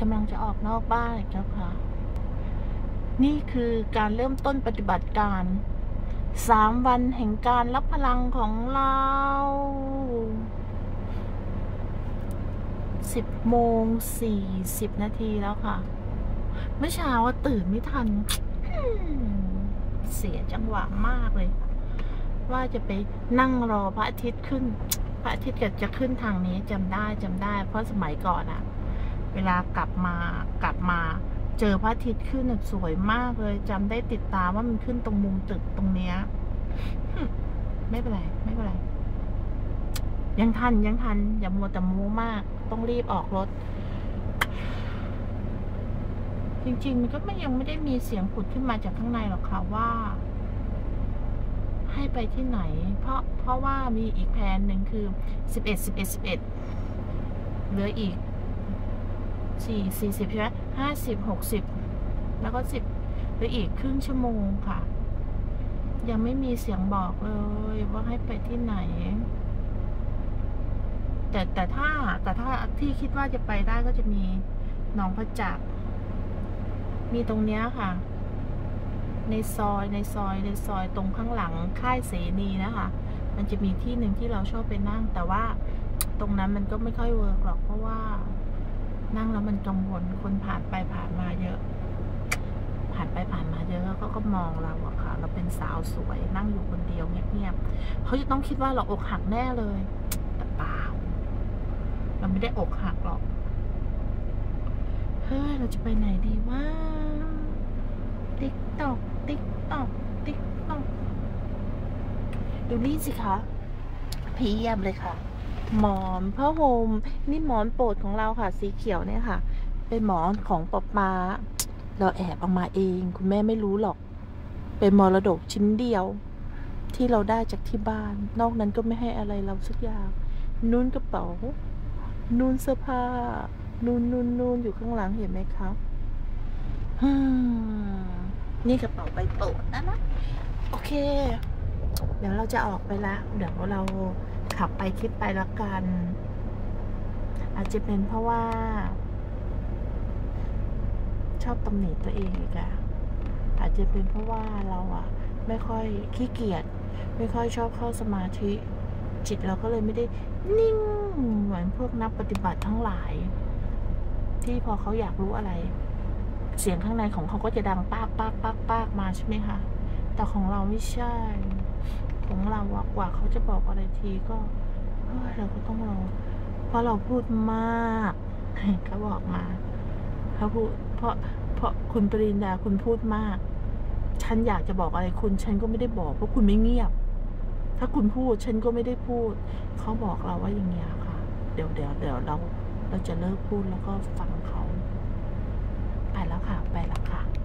กำลังจะออกนอกบ้านอีกแล้วค่ะ นี่คือการเริ่มต้นปฏิบัติการสามวันแห่งการรับพลังของเราสิบโมงสี่สิบนาทีแล้วค่ะ เมื่อเช้าตื่นไม่ทัน เสียจังหวะมากเลย ว่าจะไปนั่งรอพระอาทิตย์ขึ้น พระอาทิตย์ก็จะขึ้นทางนี้จำได้จำได้ เพราะสมัยก่อนอะเวลากลับมากลับมา เจอพระอาทิตย์ขึ้นน่ะสวยมากเลยจำได้ติดตามว่ามันขึ้นตรงมุมตึกตรงเนี้ยไม่เป็นไรไม่เป็นไรยังทันยังทัน อย่ามัวแต่มูมาก ต้องรีบออกรถ จริงๆมันก็ไม่ยังไม่ได้มีเสียงผุดขึ้นมาจากข้างในหรอกค่ะว่า ให้ไปที่ไหน เพราะเพราะว่ามีอีกแผนหนึ่งคือสิบเอ็ดสิบเอ็ดสิบเอ็ดเหลืออีกสี่สี่สิบใช่ไหมห้าสิบหกสิบแล้วก็สิบเหลืออีกครึ่งชั่วโมงค่ะ ยังไม่มีเสียงบอกเลยว่าให้ไปที่ไหน แต่แต่ถ้าแต่ถ้าที่คิดว่าจะไปได้ก็จะมีหนองพระจักรมีตรงเนี้ยค่ะ ในซอยในซอยในซอยตรงข้างหลังค่ายเสนีนะคะ มันจะมีที่หนึ่งที่เราชอบไปนั่ง แต่ว่าตรงนั้นมันก็ไม่ค่อยเวิร์กหรอกเพราะว่า นั่งแล้วมันกังวลคนผ่านไปผ่านมาเยอะ ผ่านไปผ่านมาเยอะแล้วเขาก็มองเราอะค่ะ เราเป็นสาวสวยนั่งอยู่คนเดียวเงียบๆเขาจะต้องคิดว่าเราอกหักแน่เลยแต่เปล่าเราไม่ได้อกหักหรอกเฮ้ยเราจะไปไหนดีวะ ติ๊กตอกติ๊กตอกติ๊กตอกดูนี่สิคะเพียบเลยค่ะ หมอนผ้าห่มนี่หมอนโปรดของเราค่ะ สีเขียวเนี่ยค่ะ เป็นหมอนของป๊าป๊าเราแอบเอามาเอง คุณแม่ไม่รู้หรอก เป็นมรดกชิ้นเดียว ที่เราได้จากที่บ้าน นอกนั้นก็ไม่ให้อะไรเราสักอย่างนุ่นกระเป๋านุ่นเสื้อผ้านุ่นนุ่นนุ่นอยู่ข้างหลังเห็นไหมครับฮึ นี่กระเป๋าใบโปรดนะนะโอเค เดี๋ยวเราจะออกไปละเดี๋ยวเราขับไปคิดไปแล้วกัน อาจจะเป็นเพราะว่า ชอบตำหนิตัวเองอีกอะอาจจะเป็นเพราะว่าเราอะไม่ค่อยขี้เกียจไม่ค่อยชอบเข้าสมาธิ จิตเราก็เลยไม่ได้นิ่งเหมือนพวกนักปฏิบัติทั้งหลาย ที่พอเขาอยากรู้อะไร เสียงข้างในของเขาก็จะดังปากปากปากปากมาใช่ไหมคะ แต่ของเราไม่ใช่ ของเรากว่าเขาจะบอกอะไรทีก็เราก็ต้องรอ เพราะเราพูดมากเขาบอกมาเขาพูดเพราะเพราะคุณปรินดาคุณพูดมาก ฉันอยากจะบอกอะไรคุณ ฉันก็ไม่ได้บอก เพราะคุณไม่เงียบ ถ้าคุณพูดฉันก็ไม่ได้พูด เขาบอกเราว่าอย่างเงี้ยค่ะ เดี๋ยวเดี๋ยวเดี๋ยวเราเราจะเลิกพูดแล้วก็ฟังเขา แล้วค่ะ ไปแล้วค่ะ